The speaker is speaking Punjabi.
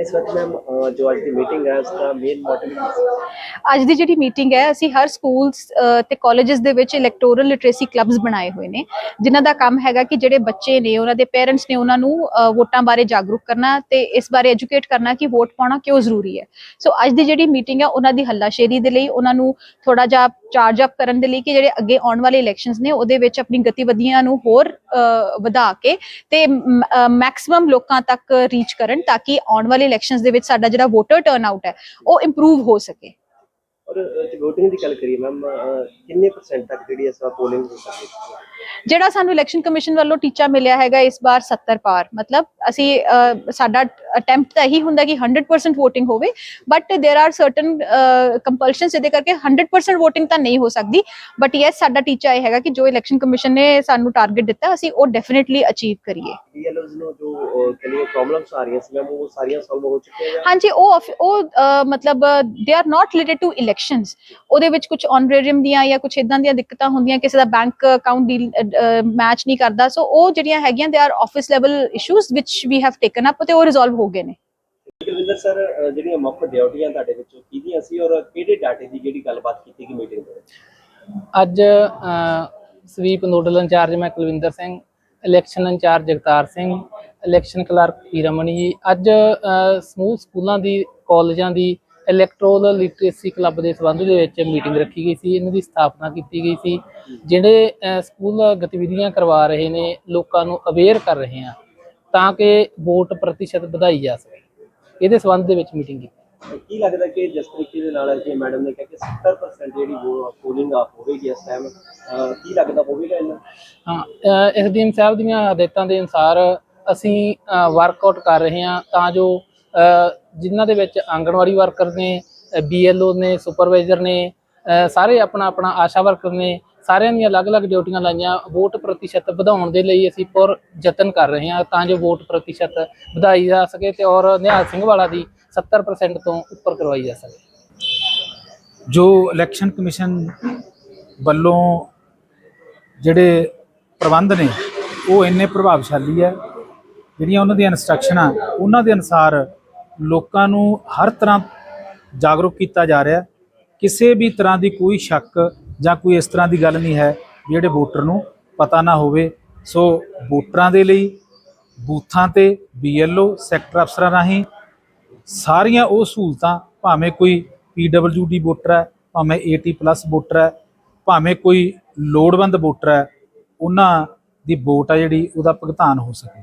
ਇਸ ਵਕਤ ਮੈਮ ਜੋ ਅੱਜ ਦੀ ਮੀਟਿੰਗ ਹੈ ਉਸ ਦਾ ਮੇਨ ਮੋਟਿਵ ਅੱਜ ਦੀ ਜਿਹੜੀ ਮੀਟਿੰਗ ਹੈ, ਅਸੀਂ ਹਰ ਸਕੂਲਸ ਤੇ ਕਾਲਜਸ ਦੇ ਵਿੱਚ ਇਲੈਕਟੋਰਲ ਲਿਟਰੇਸੀ ਕਲੱਬਸ ਬਣਾਏ ਹੋਏ ਨੇ, ਜਿਨ੍ਹਾਂ ਦਾ ਕੰਮ ਹੈਗਾ ਕਿ ਜਿਹੜੇ ਬੱਚੇ ਨੇ, ਉਹਨਾਂ ਦੇ ਪੇਰੈਂਟਸ ਨੇ ਉਹਨਾਂ ਨੂੰ ਵੋਟਾਂ ਬਾਰੇ ਜਾਗਰੂਕ ਕਰਨਾ ਤੇ ਇਸ ਬਾਰੇ ਐਜੂਕੇਟ ਕਰਨਾ ਕਿ ਵੋਟ ਪਾਉਣਾ ਕਿਉਂ ਜ਼ਰੂਰੀ ਹੈ। ਸੋ ਅੱਜ ਦੀ ਜਿਹੜੀ ਮੀਟਿੰਗ ਹੈ, ਉਹਨਾਂ ਦੀ ਹੱਲਾਸ਼ੇਰੀ ਦੇ ਲਈ, ਉਹਨਾਂ ਨੂੰ ਥੋੜਾ ਜਿਹਾ ਚਾਰਜ ਅਪ ਕਰਨ ਦੇ ਲਈ ਕਿ ਜਿਹੜੇ ਅੱਗੇ ਆਉਣ ਵਾਲੇ ਇਲੈਕਸ਼ਨਸ ਨੇ, ਉਹਦੇ ਵਿੱਚ ਆਪਣੀ ਗਤੀਵਿਧੀਆਂ ਨੂੰ ਹੋਰ ਵਧਾ ਕੇ ਤੇ ਮੈਕਸਿਮਮ ਲੋਕਾਂ ਤੱਕ ਰੀਚ ਕਰਨ ਤਾਂ ਕਿ ਆਉਣ ਵਾਲੇ ਇਲੈਕਸ਼ਨਸ ਦੇ ਵਿੱਚ ਸਾਡਾ ਜਿਹੜਾ ਵੋਟਰ ਟਰਨਆਊਟ ਹੈ, ਉਹ ਇੰਪਰੂਵ ਹੋ ਸਕੇ। ਔਰ ਵੋਟਿੰਗ ਦੀ ਗੱਲ ਕਰੀਏ ਮੈਮ ਕਿੰਨੇ ਪਰਸੈਂਟ ਤੱਕ ਜਿਹੜੀ ਇਸ ਵਾਰ ਪੋਲਿੰਗ ਹੋ ਸਕਦੀ ਹੈ? ਜਿਹੜਾ ਸਾਨੂੰ ਇਲੈਕਸ਼ਨ ਕਮਿਸ਼ਨ ਵੱਲੋਂ ਟੀਚਾ ਮਿਲਿਆ ਹੈਗਾ ਇਸ ਵਾਰ 70 ਪਾਰ ਮਤਲਬ ਅਸੀਂ ਅਹ, ਸਾਡਾ ਅਟੈਂਪਟ ਤਾਂ ਇਹੀ ਹੁੰਦਾ ਕਿ 100% VOTING ਹੋਵੇ but there are certain compulsions ਇਹਦੇ ਕਰਕੇ 100% VOTING ਤਾਂ ਨਹੀਂ ਹੋ ਸਕਦੀ ਬਟ ਯੈਸ ਸਾਡਾ ਟੀਚਾ ਇਹ ਹੈਗਾ ਕਿ ਜੋ ਇਲੈਕਸ਼ਨ ਕਮਿਸ਼ਨ ਨੇ ਸਾਨੂੰ ਟਾਰਗੇਟ ਦਿੱਤਾ ਅਸੀਂ ਉਹ ਡੈਫੀਨਿਟਲੀ ਅਚੀਵ ਕਰੀਏ ਡੀਐਲਓਜ਼ ਨੂੰ ਜੋ ਕਲੀਅਰ ਪ੍ਰੋਬਲਮਸ ਆ ਰਹੀਆਂ ਸੀ ਮੈਮ ਉਹ ਸਾਰੀਆਂ ਸੋਲਵ ਹੋ ਚੁੱਕੀਆਂ ਜਾਂ ਹਾਂਜੀ ਉਹ ਆਫ- ਉਹ ਅਹ, ਮਤਲਬ they are not related to elections ਉਹਦੇ ਵਿੱਚ ਕੁਝ ਆਨਰੇਰੀਅਮ ਦੀਆਂ ਜਾਂ ਕੁਝ ਇਦਾਂ ਦੀਆਂ ਦਿੱਕਤਾਂ ਹੁੰਦੀਆਂ ਕਿਸੇ ਦਾ ਬੈਂਕ ਅਕਾਊਂਟ ਡੀਲ ਮੈਚ ਨਹੀਂ ਕਰਦਾ। ਸੋ ਉਹ ਜਿਹੜੀਆਂ ਹੈਗੀਆਂ they are office level issues ਵਿਚ ਵੀ ਹੈਵ ਟੇਕਨ ਅਪ ਤੇ ਉਹ ਰਿਜ਼ੋਲਵ ਹੋ ਗਏ ਨੇ। ਕੁਲਵਿੰਦਰ ਸਰ ਜਿਹੜੀਆਂ ਮੁੱਖ ਡਿਊਟੀਆਂ ਤੁਹਾਡੇ ਵਿੱਚੋਂ ਕਿਹਦੀਆਂ ਸੀ ਔਰ ਕਿਹੜੇ ਡਾਟੇ ਦੀ ਜਿਹੜੀ ਗੱਲਬਾਤ ਕੀਤੀ ਗਈ ਮੀਟਿੰਗ ਦੇ ਵਿੱਚ? ਅੱਜ ਅ, ਸਵੀਪ ਨੋਡਲ ਇੰਚਾਰਜ ਮੈਂ Kulwinder Singh election incharge Jagtar Singh election clerk Hiramani ji. ਅੱਜ ਸਮੂਹ ਸਕੂਲਾਂ ਦੀ ਕਾਲਜਾਂ ਦੀ ਇਲੈਕਟ੍ਰੋਲ ਲਿਟਰੇਸੀ ਕਲੱਬ ਦੇ ਸੰਬੰਧ ਦੇ ਵਿੱਚ ਮੀਟਿੰਗ ਰੱਖੀ ਗਈ ਸੀ ਇਹਨਾਂ ਦੀ ਸਥਾਪਨਾ ਕੀਤੀ ਗਈ ਸੀ ਜਿਹੜੇ ਸਕੂਲ ਗਤੀਵਿਧੀਆਂ ਕਰਵਾ ਰਹੇ ਨੇ ਲੋਕਾਂ ਨੂੰ ਅਵੇਅਰ ਕਰ ਰਹੇ ਆ ਤਾਂ ਕਿ ਵੋਟ ਪ੍ਰਤੀਸ਼ਤ ਵਧਾਈ ਜਾ ਸਕੇ। ਇਹਦੇ ਸੰਬੰਧ ਦੇ ਵਿੱਚ ਮੀਟਿੰਗ ਕੀਤੀ। ਕੀ ਲੱਗਦਾ ਕਿ ਜਿਸ ਤਰੀਕੇ ਦੇ ਨਾਲ ਜੇ ਮੈਡਮ ਨੇ ਕਿਹਾ ਕਿ 70% ਜਿਹੜੀ ਪੋਲਿੰਗ ਆ ਹੋਵੇਗੀ ਇਸ ਟਾਈਮ ਕੀ ਲੱਗਦਾ ਹੋਵੇਗਾ ਇਹਨਾਂ? ਹਾਂ ਐਸਡੀਐਮ ਸਾਹਿਬ ਦੀਆਂ ਹਦਾਇਤਾਂ ਦੇ ਅਨੁਸਾਰ ਅਸੀਂ ਵਰਕਆਊਟ ਕਰ ਰਹੇ ਹਾਂ ਤਾਂ ਜੋ ਜਿਨ੍ਹਾਂ ਦੇ ਵਿੱਚ ਆਂਗਣਵਾੜੀ ਵਰਕਰ ਨੇ ਬੀਐਲਓ ਨੇ, ਸੁਪਰਵਾਈਜ਼ਰ ਨੇ ਸਾਰੇ ਆਪਣਾ ਆਪਣਾ ਆਸ਼ਾ ਵਰਕਰ ਨੇ, ਸਾਰਿਆਂ ਦੀਆਂ ਅਲੱਗ-ਅਲੱਗ ਡਿਊਟੀਆਂ ਲਾਈਆਂ। ਵੋਟ ਪ੍ਰਤੀਸ਼ਤ ਵਧਾਉਣ ਦੇ ਲਈ ਅਸੀਂ ਪੁਰ ਯਤਨ ਕਰ ਰਹੇ ਹਾਂ ਤਾਂ ਜੋ ਵੋਟ ਪ੍ਰਤੀਸ਼ਤ ਵਧਾਈ ਜਾ ਸਕੇ ਤੇ ਔਰ ਨਿਹਾਲ ਸਿੰਘ ਵਾਲਾ ਦੀ 70% ਤੋਂ ਉੱਪਰ ਕਰਵਾਈ ਜਾ ਸਕੇ। ਜੋ ਇਲੈਕਸ਼ਨ ਕਮਿਸ਼ਨ ਵੱਲੋਂ ਜਿਹੜੇ ਪ੍ਰਬੰਧ ਨੇ, ਉਹ ਇੰਨੇ ਪ੍ਰਭਾਵਸ਼ਾਲੀ ਹੈ, ਜਿਹੜੀਆਂ ਉਹਨਾਂ ਦੀਆਂ ਇਨਸਟਰਕਸ਼ਨਾਂ ਉਹਨਾਂ ਦੇ ਅਨੁਸਾਰ ਲੋਕਾਂ ਨੂੰ ਹਰ ਤਰ੍ਹਾਂ ਜਾਗਰੂਕ ਕੀਤਾ ਜਾ ਰਿਹਾ ਕਿਸੇ ਵੀ ਤਰ੍ਹਾਂ ਦੀ ਕੋਈ ਸ਼ੱਕ ਜਾਂ ਕੋਈ ਇਸ ਤਰ੍ਹਾਂ ਦੀ ਗੱਲ ਨਹੀਂ ਹੈ ਜਿਹੜੇ ਵੋਟਰ ਨੂੰ ਪਤਾ ਨਾ ਹੋਵੇ। ਸੋ ਵੋਟਰਾਂ ਦੇ ਲਈ, ਬੂਥਾਂ ਤੇ ਬੀਐਲਓ ਸੈਕਟਰ ਅਫਸਰਾਂ ਰਾਹੀਂ ਸਾਰੀਆਂ ਉਹ ਸਹੂਲਤਾਂ, ਭਾਵੇਂ ਕੋਈ ਪੀਡਬਲਯੂਡੀ ਵੋਟਰ ਹੈ, ਭਾਵੇਂ 80 ਪਲੱਸ ਵੋਟਰ ਹੈ, ਭਾਵੇਂ ਕੋਈ ਲੋੜਵੰਦ ਵੋਟਰ ਹੈ, ਉਹਨਾਂ ਦੀ ਵੋਟ ਆ ਜਿਹੜੀ ਉਹਦਾ ਭੁਗਤਾਨ ਹੋ ਸਕੇ।